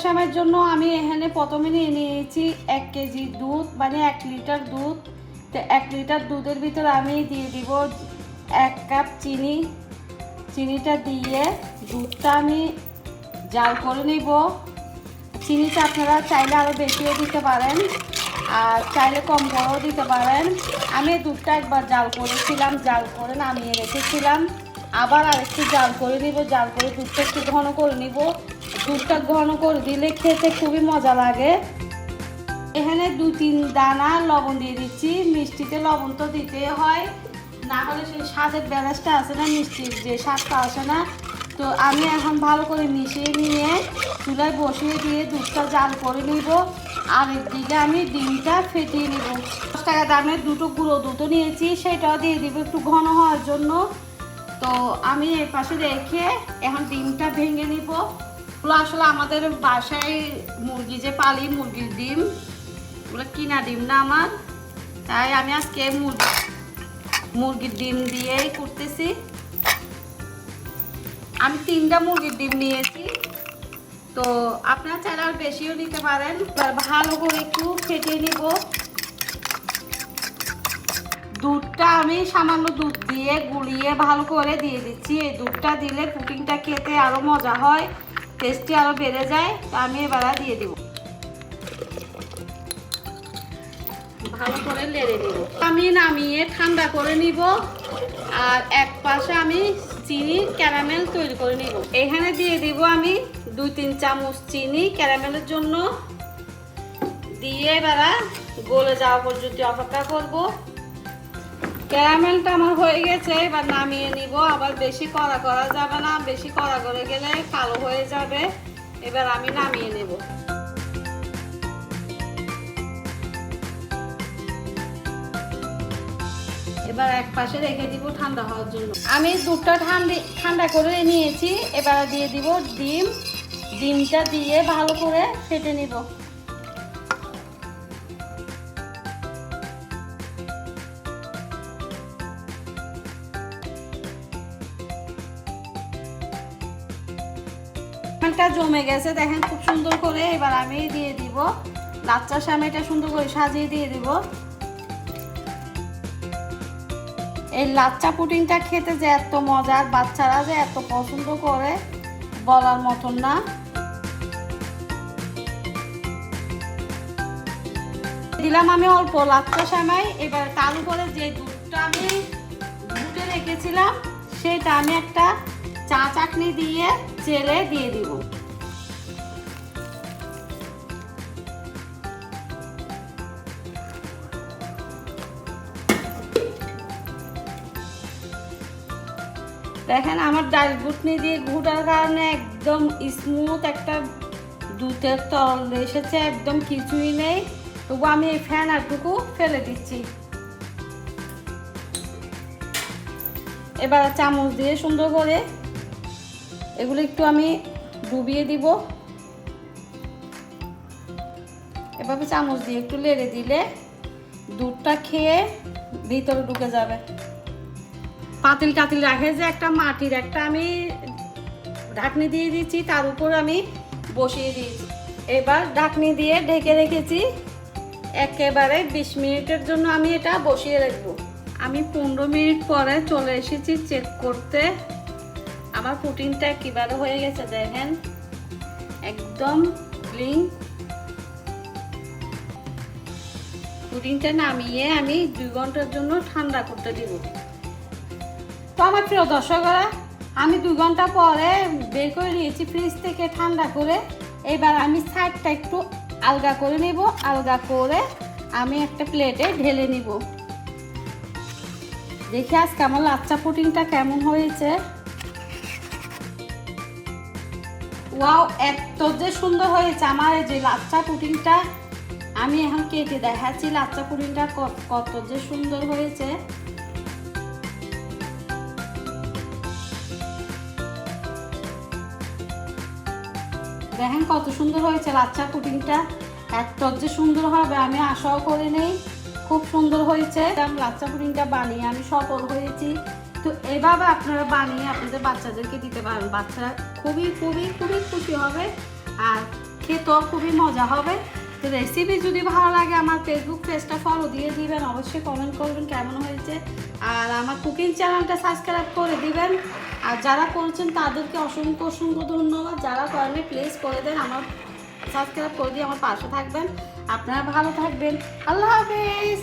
গ্রামের জন্য আমি এখানে প্রথমে নিয়ে নিয়েছি এক কেজি দুধ মানে এক লিটার দুধ। তো এক লিটার দুধের ভিতরে আমি দিয়ে দিব এক কাপ চিনি। চিনিটা দিয়ে দুধটা আমি জাল করে নিব। চিনিটা আপনারা চাইলে আরও বেশিও দিতে পারেন, আর চাইলে কম করেও দিতে পারেন। আমি দুধটা একবার জাল করেছিলাম, জাল করে নামিয়ে রেখেছিলাম। আবার আরেকটু জাল করে নিব, জাল করে দুধটা একটু ঘন করে নিব। দুধটা ঘন করে দিলে খেতে খুবই মজা লাগে। এখানে দু তিন দানা লবণ দিয়ে দিচ্ছি। মিষ্টিতে লবণ তো দিতে হয়। না হলে সেই স্বাদের ব্যালেন্সটা আসে না মিষ্টির, যে স্বাদটা আসে না। তো আমি এখন ভালো করে মিশিয়ে নিয়ে চুলায় বসিয়ে দিয়ে দুধটা জাল করে নিব। আর এদিকে আমি ডিমটা ফেটিয়ে নিব। দশ টাকা দামের দুটো গুঁড়ো দুটো নিয়েছি, সেটাও দিয়ে দিব একটু ঘন হওয়ার জন্য। তো আমি এর পাশে রেখে এখন ডিমটা ভেঙে নিব। ওগুলো আসলে আমাদের বাসায় মুরগি যে পালি, মুরগির ডিম ওগুলো কিনা ডিম না আমার। তাই আমি আজকে মুরগি, মুরগির ডিম দিয়েই করতেছি। আমি তিনটা মুরগির ডিম নিয়েছি। তো আপনার চাইলে আর বেশিও নিতে পারেন ভালো করে একটু ফেটিয়ে নিব। দুধটা আমি সামান্য দুধ দিয়ে গুলিয়ে ভালো করে দিয়ে দিচ্ছি। এই দুধটা দিলে পুটিংটা খেতে আরও মজা হয়। টেস্টি আরও বেড়ে যায়, তো আমি এবার দিয়ে দিব। ভালো করে লেড়ে নিব আমি নামিয়ে ঠান্ডা করে নিব, আর এক পাশে আমি চিনি, ক্যারামেল তৈরি করে নিব। এখানে দিয়ে দিব আমি দুই তিন চামচ চিনি ক্যারামেলের জন্য। দিয়ে এবার গলে যাওয়া পর্যন্ত অপেক্ষা করব। ক্যারামেলটা আমার হয়ে গেছে, এবার নামিয়ে নিব। আবার বেশি কড়া করা যাবে না, বেশি কড়া করে গেলে কালো হয়ে যাবে। এবার আমি নামিয়ে নেব। এবার এক পাশে রেখে দিব ঠান্ডা হওয়ার জন্য। আমি দুধটা ঠান্ডা ঠান্ডা করে নিয়েছি, এবার দিয়ে দিব ডিম। ডিমটা দিয়ে ভালো করে ফেটে নিব। একটা জমে গেছে, দেখেন খুব সুন্দর করে। এবার আমি দিয়ে দিব লাচ্চা সামেটা সুন্দর করে সাজিয়ে দিয়ে দিব। এই লাচ্চা পুডিংটা খেতে যে এত মজার বাচ্চারা যে এত পছন্দ করে, বলার মতন না। দিলাম আমি অল্প লাচ্চা সামাই এবার তার উপরে যে দুধটা আমি ঘুটে রেখেছিলাম, সেটা আমি একটা চা চাটনি দিয়ে চেলে দিয়ে দিব। দেখেন আমার ডাল ঘুটনি দিয়ে ঘুটার কারণে একদম স্মুথ একটা দুধের তল এসেছে, একদম কিছুই নেই। তবু আমি এই ফ্যানারটুকু ফেলে দিচ্ছি। এবার চামচ দিয়ে সুন্দর করে এগুলো একটু আমি ডুবিয়ে দিব। এভাবে চামচ দিয়ে একটু লেড়ে দিলে দুধটা খেয়ে ভিতরে ঢুকে যাবে। পাতিল টাতিল রাখে যে একটা মাটির একটা আমি ঢাকনি দিয়ে দিচ্ছি, তার উপর আমি বসিয়ে দিয়েছি। এবার ঢাকনি দিয়ে ঢেকে রেখেছি। একেবারে বিশ মিনিটের জন্য আমি এটা বসিয়ে রাখব। আমি পনেরো মিনিট পরে চলে এসেছি চেক করতে। আমার প্রোটিনটা কীভাবে হয়ে গেছে দেখেন? একদম ক্লিন পুডিংটা নামিয়ে আমি দুই ঘণ্টার জন্য ঠান্ডা করতে দিব। তো আমার প্রিয় দর্শকরা, আমি দুই ঘণ্টা পরে বের করে নিয়েছি ফ্রিজ থেকে ঠান্ডা করে। এবার আমি সাইডটা একটু আলগা করে নেব। আলগা করে আমি একটা প্লেটে ঢেলে নিব। দেখি আজকে আমার লাচ্চা পুটিংটা কেমন হয়েছে। ওয়াও, এত যে সুন্দর হয়েছে আমার যে লাচ্চা পুটিংটা আমি এখন কেটে দেখাচ্ছি লাচ্চা পুটিংটা কত যে সুন্দর হয়েছে। দেখেন কত সুন্দর হয়েছে লাচ্চা পুডিংটা। এত যে সুন্দর হবে, আমি আশাও করে নেই। খুব সুন্দর হয়েছে। লাচ্চা পুডিংটা বানিয়ে আমি সফল হয়েছি। তো এভাবে আপনারা বানিয়ে আপনাদের বাচ্চাদেরকে দিতে পারেন। বাচ্চারা খুবই খুবই খুবই খুশি হবে আর খেতেও খুবই মজা হবে। তো রেসিপি যদি ভালো লাগে আমার ফেসবুক পেজটা ফলো দিয়ে দিবেন। অবশ্যই কমেন্ট করবেন কেমন হয়েছে। আর আমার কুকিং চ্যানেলটা সাবস্ক্রাইব করে দিবেন। আর যারা করছেন তাদেরকে অসংখ্য অসংখ্য ধন্যবাদ। যারা করেনি প্লিজ করে দেন। আমার সাবস্ক্রাইব করে দিয়ে আমার পাশে থাকবেন। আপনারা ভালো থাকবেন। আল্লাহ হাফেজ!